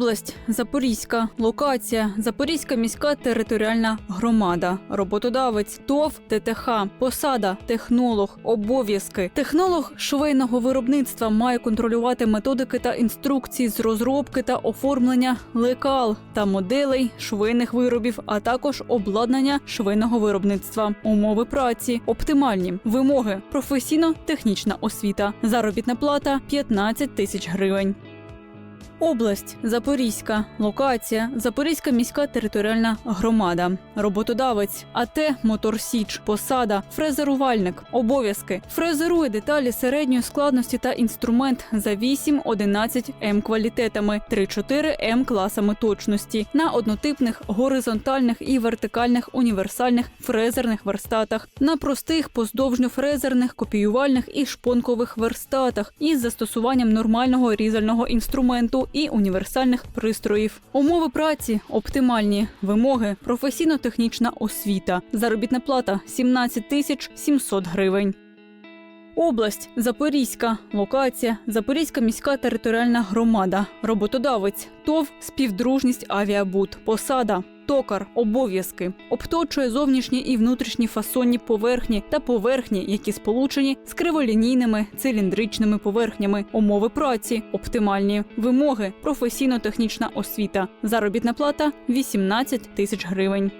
Область Запорізька, локація, Запорізька міська територіальна громада, роботодавець, ТОВ, ТТХ, посада, технолог, обов'язки. Технолог швейного виробництва має контролювати методики та інструкції з розробки та оформлення лекал та моделей швейних виробів, а також обладнання швейного виробництва, умови праці, оптимальні вимоги, професійно-технічна освіта, заробітна плата 15 тисяч гривень. Область Запорізька, локація, Запорізька міська територіальна громада, роботодавець, АТ Моторсіч, посада, фрезерувальник, обов'язки, фрезерує деталі середньої складності та інструмент за 8-11 М квалітетами, 3-4 М класами точності на однотипних горизонтальних і вертикальних універсальних фрезерних верстатах, на простих поздовжньофрезерних копіювальних і шпонкових верстатах із застосуванням нормального різального інструменту і універсальних пристроїв. Умови праці оптимальні, вимоги, професійно-технічна освіта, заробітна плата 17 тисяч 700 гривень. Область Запорізька, локація, Запорізька міська територіальна громада, роботодавець, ТОВ, співдружність авіабут, посада. Токар, обов'язки. Обточує зовнішні і внутрішні фасонні поверхні та поверхні, які сполучені з криволінійними циліндричними поверхнями, умови праці, оптимальні. Вимоги, професійно-технічна освіта, заробітна плата 18 тисяч гривень.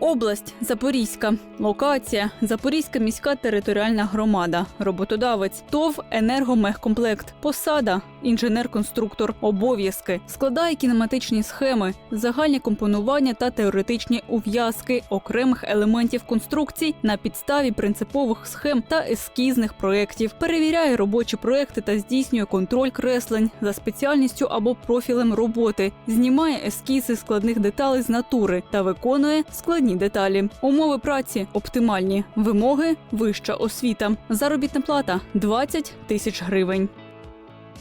Область Запорізька, локація, Запорізька міська територіальна громада, роботодавець, ТОВ енергомехкомплект, посада, інженер-конструктор, обов'язки, складає кінематичні схеми, загальні компонування та теоретичні ув'язки окремих елементів конструкцій на підставі принципових схем та ескізних проєктів, перевіряє робочі проекти та здійснює контроль креслень за спеціальністю або профілем роботи, знімає ескізи складних деталей з натури та виконує складні деталі. Умови праці оптимальні, вимоги вища освіта, заробітна плата 20 тисяч гривень.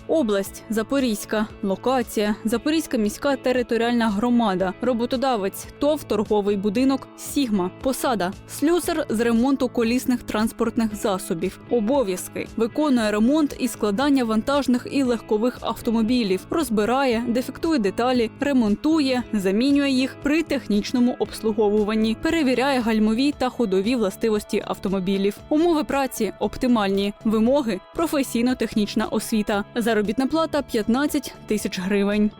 Область Запорізька, локація, Запорізька міська територіальна громада, роботодавець, ТОВ торговий будинок Сігма, посада, слюсар з ремонту колісних транспортних засобів, обов'язки, виконує ремонт і складання вантажних і легкових автомобілів, розбирає, дефектує деталі, ремонтує, замінює їх при технічному обслуговуванні, перевіряє гальмові та ходові властивості автомобілів. Умови праці оптимальні, вимоги професійно-технічна освіта. Заробітна плата 15 тисяч гривень.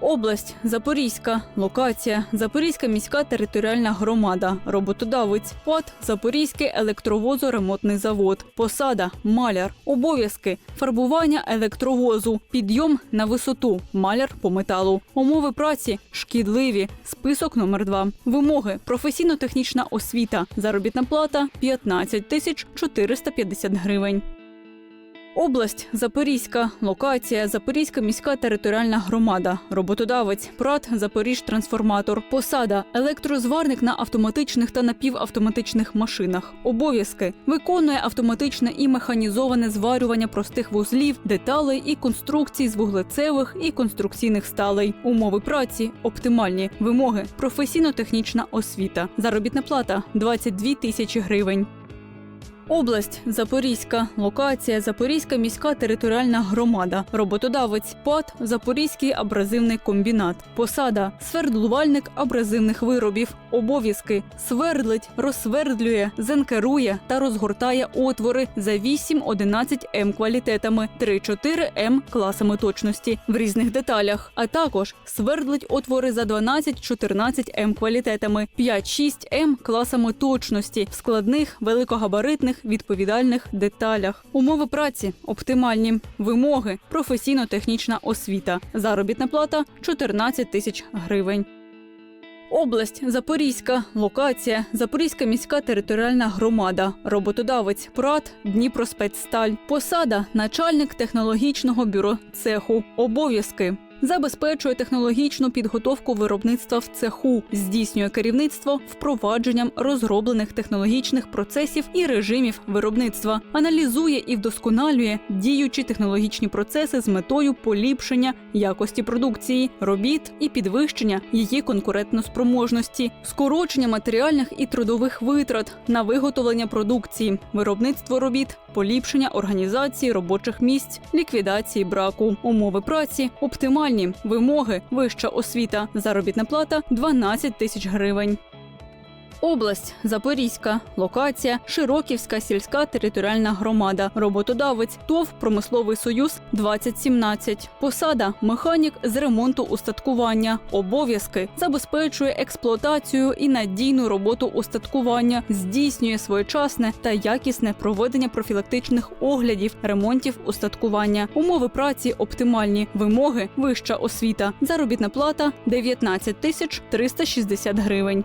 Область Запорізька, локація, Запорізька міська територіальна громада, роботодавець, ПАД, Запорізький електровозоремонтний завод, посада, маляр, обов'язки, фарбування електровозу, підйом на висоту, маляр по металу, умови праці шкідливі, список номер 2 вимоги, професійно-технічна освіта, заробітна плата 15 тисяч 450 гривень. Область Запорізька, локація, Запорізька міська територіальна громада, роботодавець, ПРАТ, Запоріжтрансформатор, посада, електрозварник на автоматичних та напівавтоматичних машинах, обов'язки, виконує автоматичне і механізоване зварювання простих вузлів, деталей і конструкцій з вуглецевих і конструкційних сталей, умови праці, оптимальні. Вимоги, професійно-технічна освіта, заробітна плата 22 тисячі гривень. Область Запорізька, локація, Запорізька міська територіальна громада, роботодавець, ПАД, Запорізький абразивний комбінат, посада, свердлувальник абразивних виробів, обов'язки, свердлить, розсвердлює, зенкерує та розгортає отвори за 8-11 М квалітетами, 3-4 М класами точності в різних деталях, а також свердлить отвори за 12-14 М квалітетами, 5-6 М класами точності в складних великогабаритних відповідальних деталях. Умови праці оптимальні, вимоги, професійно-технічна освіта, заробітна плата 14 тисяч гривень. Область Запорізька, локація, Запорізька міська територіальна громада, роботодавець, ПРАТ, Дніпроспецсталь, посада, начальник технологічного бюро цеху, обов'язки. Забезпечує технологічну підготовку виробництва в цеху, здійснює керівництво впровадженням розроблених технологічних процесів і режимів виробництва, аналізує і вдосконалює діючі технологічні процеси з метою поліпшення якості продукції, робіт і підвищення її конкурентноспроможності, скорочення матеріальних і трудових витрат на виготовлення продукції, виробництво робіт, поліпшення організації робочих місць, ліквідації браку, умови праці, оптимальні. Вимоги, вища освіта, заробітна плата 12 тисяч гривень. Область Запорізька, локація Широківська сільська територіальна громада, роботодавець ТОВ Промисловий союз 2017. Посада механік з ремонту устаткування. Обов'язки забезпечує експлуатацію і надійну роботу устаткування, здійснює своєчасне та якісне проведення профілактичних оглядів, ремонтів устаткування. Умови праці оптимальні. Вимоги вища освіта. Заробітна плата 19 тисяч 360 гривень.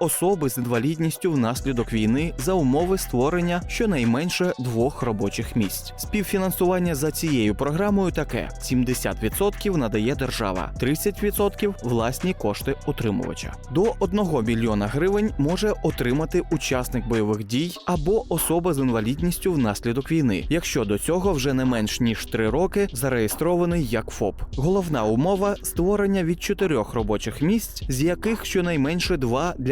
особи з інвалідністю внаслідок війни за умови створення щонайменше двох робочих місць. Співфінансування за цією програмою таке: 70% надає держава, 30% – власні кошти отримувача. До 1 мільйона гривень може отримати учасник бойових дій або особа з інвалідністю внаслідок війни, якщо до цього вже не менш ніж 3 роки зареєстрований як ФОП. Головна умова створення від 4 робочих місць, з яких щонайменше 2 для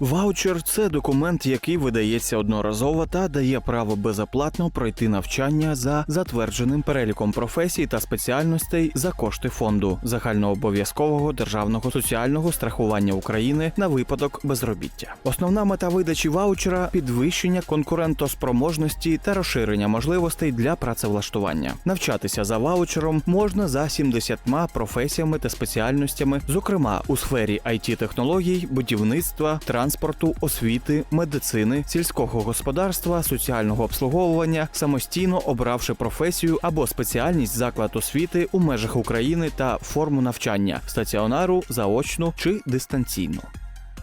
Ваучер це документ, який видається одноразово та дає право безоплатно пройти навчання за затвердженим переліком професій та спеціальностей за кошти фонду загальнообов'язкового державного соціального страхування України на випадок безробіття. Основна мета видачі ваучера підвищення конкурентоспроможності та розширення можливостей для працевлаштування. Навчатися за ваучером можна за 70 професіями та спеціальностями, зокрема у сфері it технологій будівництва, транспорту, освіти, медицини, сільського господарства, соціального обслуговування, самостійно обравши професію або спеціальність заклад освіти у межах України та форму навчання стаціонару, заочну чи дистанційну.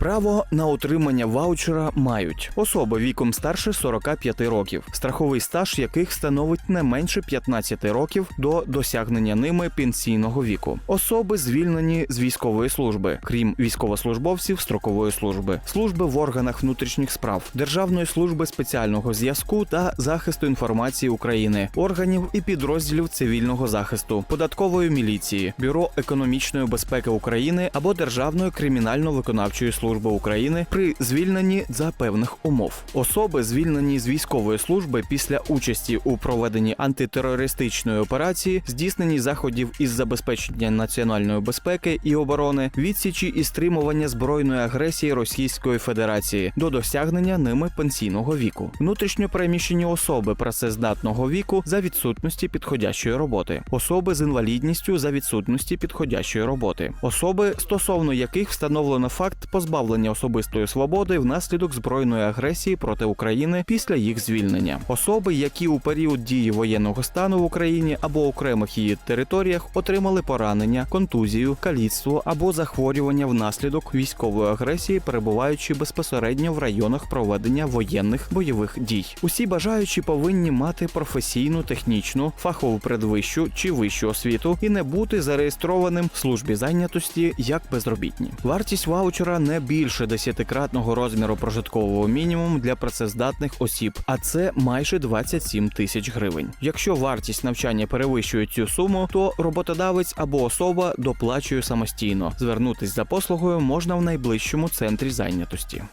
Право на отримання ваучера мають особи віком старше 45 років, страховий стаж яких становить не менше 15 років до досягнення ними пенсійного віку, особи звільнені з військової служби, крім військовослужбовців строкової служби, служби в органах внутрішніх справ, Державної служби спеціального зв'язку та захисту інформації України, органів і підрозділів цивільного захисту, податкової міліції, бюро економічної безпеки України або Державної кримінально-виконавчої служби України при звільненні за певних умов. Особи, звільнені з військової служби після участі у проведенні антитерористичної операції, здійсненні заходів із забезпечення національної безпеки і оборони, відсічі і стримування збройної агресії Російської Федерації до досягнення ними пенсійного віку, внутрішньо переміщені особи працездатного віку за відсутності підходящої роботи, особи з інвалідністю за відсутності підходящої роботи, особи, стосовно яких встановлено факт позбавлення особистої свободи внаслідок збройної агресії проти України після їх звільнення, особи, які у період дії воєнного стану в Україні або окремих її територіях отримали поранення, контузію, каліцтво або захворювання внаслідок військової агресії, перебуваючи безпосередньо в районах проведення воєнних бойових дій. Усі бажаючі повинні мати професійну, технічну, фахову предвищу чи вищу освіту і не бути зареєстрованим в службі зайнятості як безробітні. Вартість ваучера не більше десятикратного розміру прожиткового мінімуму для працездатних осіб, а це майже 27 тисяч гривень. Якщо вартість навчання перевищує цю суму, то роботодавець або особа доплачує самостійно. Звернутись за послугою можна в найближчому центрі зайнятості.